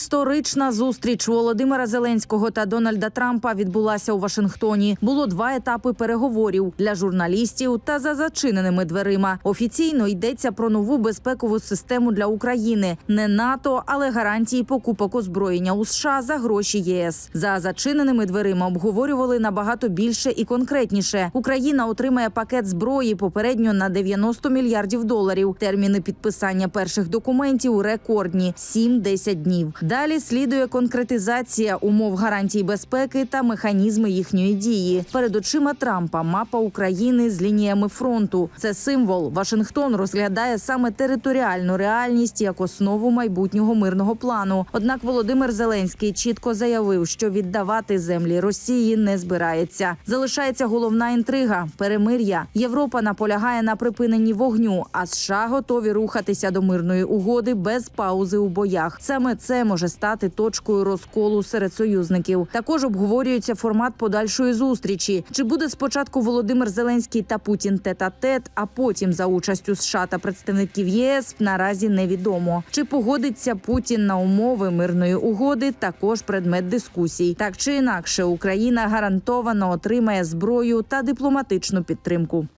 Історична зустріч Володимира Зеленського та Дональда Трампа відбулася у Вашингтоні. Було два етапи переговорів для журналістів та за зачиненими дверима. Офіційно йдеться про нову безпекову систему для України, не НАТО, але гарантії покупок озброєння у США за гроші ЄС. За зачиненими дверима обговорювали набагато більше і конкретніше. Україна отримає пакет зброї попередньо на 90 мільярдів доларів. Терміни підписання перших документів рекордні 7-10 днів. Далі слідує конкретизація умов гарантій безпеки та механізми їхньої дії. Перед очима Трампа мапа України з лініями фронту. Це символ. Вашингтон розглядає саме територіальну реальність як основу майбутнього мирного плану. Однак Володимир Зеленський чітко заявив, що віддавати землі Росії не збирається. Залишається головна інтрига перемир'я. Європа наполягає на припиненні вогню, а США готові рухатися до мирної угоди без паузи у боях. Саме це може стати точкою розколу серед союзників. Також обговорюється формат подальшої зустрічі. Чи буде спочатку Володимир Зеленський та Путін тет-а-тет, а потім за участю США та представників ЄС наразі невідомо. Чи погодиться Путін на умови мирної угоди? Також предмет дискусій. Так чи інакше, Україна гарантовано отримає зброю та дипломатичну підтримку.